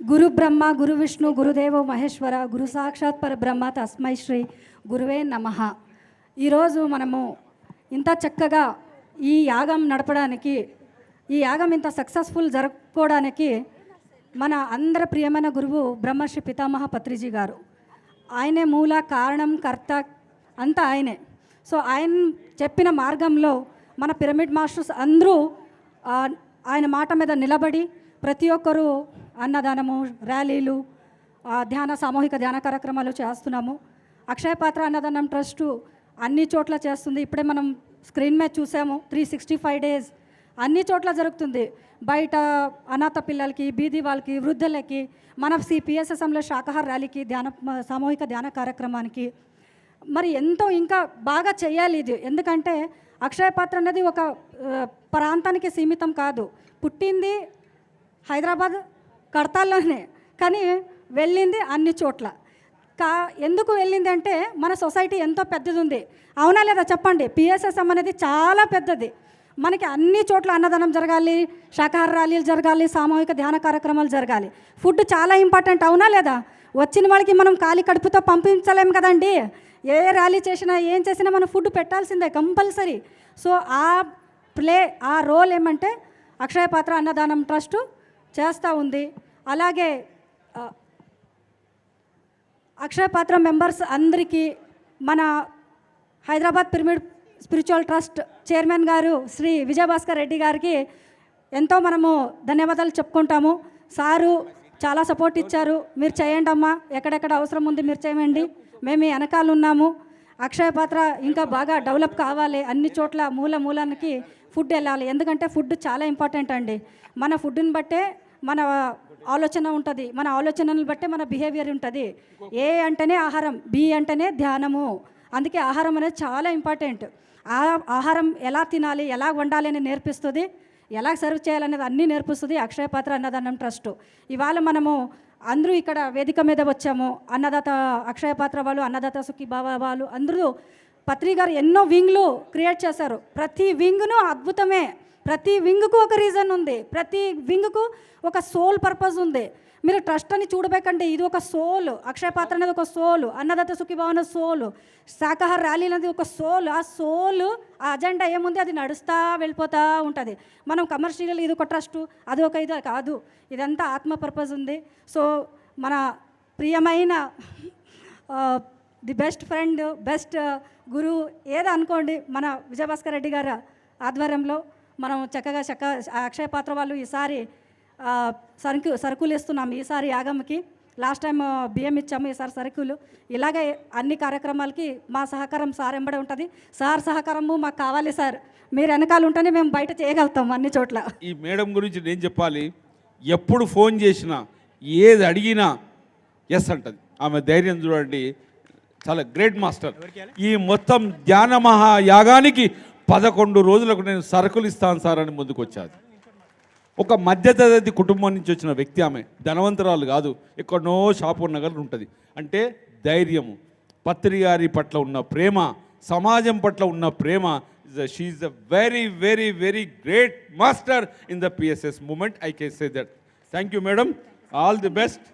గురు బ్రహ్మ గురు విష్ణు గురుదేవ మహేశ్వర గురు సాక్షాత్ పరబ్రహ్మ తస్మై శ్రీ గురువే నమ ఈరోజు మనము ఇంత చక్కగా ఈ యాగం నడపడానికి ఈ యాగం ఇంత సక్సెస్ఫుల్ జరుపుకోవడానికి మన అందరి ప్రియమైన గురువు బ్రహ్మశ్రీ పితామహ పత్రిజీ గారు. ఆయనే మూల కారణం కర్త అంతా ఆయనే. సో ఆయన చెప్పిన మార్గంలో మన పిరమిడ్ మాస్టర్స్ అందరూ ఆయన మాట మీద నిలబడి ప్రతి ఒక్కరూ అన్నదానము ర్యాలీలు ధ్యాన సామూహిక ధ్యాన కార్యక్రమాలు చేస్తున్నాము. అక్షయ పాత్ర అన్నదానం ట్రస్టు అన్ని చోట్ల చేస్తుంది. ఇప్పుడే మనం స్క్రీన్ మీద చూసాము త్రీ సిక్స్టీ ఫైవ్ డేస్ అన్ని చోట్ల జరుగుతుంది. బయట అనాథ పిల్లలకి బీదీ వాళ్ళకి వృద్ధులకి మన సిపిఎస్ఎస్ఎంలో శాకాహార ర్యాలీకి ధ్యాన సామూహిక ధ్యాన కార్యక్రమానికి. మరి ఎంతో ఇంకా బాగా చేయాలి ఇది. ఎందుకంటే అక్షయ పాత్ర అనేది ఒక ప్రాంతానికి సీమితం కాదు. పుట్టింది హైదరాబాద్ కడతాల్లోనే. కానీ వెళ్ళింది అన్ని చోట్ల. కా ఎందుకు వెళ్ళింది అంటే మన సొసైటీ ఎంతో పెద్దది ఉంది అవునా లేదా చెప్పండి? పిఎస్ఎస్ఎం అనేది చాలా పెద్దది. మనకి అన్ని చోట్ల అన్నదానం జరగాలి శాకాహార ర్యాలీలు జరగాలి సామూహిక ధ్యాన కార్యక్రమాలు జరగాలి. ఫుడ్ చాలా ఇంపార్టెంట్ అవునా లేదా? వచ్చిన వాళ్ళకి మనం ఖాళీ కడుపుతో పంపించలేము కదండి. ఏ ర్యాలీ చేసినా ఏం చేసినా మనం ఫుడ్ పెట్టాల్సిందే కంపల్సరీ. సో ఆ ప్లే ఆ రోల్ ఏమంటే అక్షయ పాత్ర అన్నదానం ట్రస్టు చేస్తూ ఉంది. అలాగే అక్షయపాత్ర అక్షయ పాత్ర మెంబర్స్ అందరికీ మన Hyderabad pyramid spiritual trust chairman గారు శ్రీ విజయభాస్కర్ రెడ్డి గారికి ఎంతో మనము ధన్యవాదాలు చెప్పుకుంటాము. సారు చాలా సపోర్ట్ ఇచ్చారు. మీరు చేయండి అమ్మా ఎక్కడెక్కడ అవసరం ఉంది మీరు చేయండి. మేము వెనకాల ఉన్నాము. అక్షయ పాత్ర ఇంకా బాగా డెవలప్ కావాలి. అన్ని చోట్ల మూల మూలానికి ఫుడ్ వెళ్ళాలి. ఎందుకంటే ఫుడ్ చాలా ఇంపార్టెంట్ అండి. మన ఫుడ్ని బట్టే మన ఆలోచన ఉంటుంది. మన ఆలోచనలు బట్టే మన బిహేవియర్ ఉంటుంది. ఏ అంటేనే ఆహారం బి అంటేనే ధ్యానము. అందుకే ఆహారం అనేది చాలా ఇంపార్టెంట్. ఆహారం ఎలా తినాలి ఎలా వండాలి అని నేర్పిస్తుంది. ఎలా సర్వ్ చేయాలనేది అన్నీ నేర్పిస్తుంది అక్షయ పాత్ర అన్నదానం ట్రస్ట్ ఇవాళ మనము అందరూ ఇక్కడ వేదిక మీద వచ్చాము. అన్నదాత అక్షయ పాత్ర వాళ్ళు అన్నదాత సుఖీభావ వాళ్ళు అందరూ పత్రి గారు ఎన్నో వింగ్లు క్రియేట్ చేశారు. ప్రతి వింగ్ను అద్భుతమే. ప్రతి వింగ్కు ఒక రీజన్ ఉంది. ప్రతి వింగ్కు ఒక సోల్ పర్పస్ ఉంది. మీరు ట్రస్ట్ అని చూడಬೇకండి ఇది ఒక సోల్. అక్షయ పాత్ర అనేది ఒక సోల్. అన్నదాత సుఖీభావన సోల్. శాకాహార ర్యాలీ అనేది ఒక సోల్. ఆ సోల్ ఆ అజెండా ఏముంది? అది నడుస్తూ వెళ్ళిపోతూ ఉంటుంది. మనం కమర్షియల్ ఇది ఒక ట్రస్ట్ అది ఒక ఇది కాదు. ఇదంతా ఆత్మ పర్పస్ ఉంది. సో మన ప్రియమైన ది బెస్ట్ ఫ్రెండ్ బెస్ట్ గురువు ఏదో అనుకోండి మన విజయభాస్కర్ రెడ్డి గారు ఆధ్వర్యంలో మనం చక్కగా చక్క అక్షయ పాత్ర వాళ్ళు ఈసారి సరుకు సరుకులు ఇస్తున్నాం ఈసారి యాగంకి. లాస్ట్ టైం బియ్యం ఇచ్చాము ఈసారి సరుకులు. ఇలాగే అన్ని కార్యక్రమాలకి మా సహకారం సార్ ఎంబడే ఉంటుంది. సార్ సహకారము మాకు కావాలి సార్. మీరు వెనకాల ఉంటేనే మేము బయట చేయగలుగుతాం అన్ని చోట్ల. ఈ మేడం గురించి నేను చెప్పాలి. ఎప్పుడు ఫోన్ చేసినా ఏది అడిగినా ఎస్ అంటది. ఆమె ధైర్యం చూడండి. చాలా గ్రేట్ మాస్టర్. ఈ మొత్తం ధ్యాన మహాయాగానికి పదకొండు రోజులకు నేను సరుకులు ఇస్తాను సార్ అని ముందుకు వచ్చాది ఒక మధ్యతరగతి కుటుంబం నుంచి వచ్చిన వ్యక్తి ఆమె ధనవంతరాలు కాదు ఎక్కడనో షాపు నగర్ ఉంటుంది. అంటే ధైర్యము పత్రి గారి పట్ల ఉన్న ప్రేమ సమాజం పట్ల ఉన్న ప్రేమ she a very very very great master in the PSS moment I can say that thank you madam all the best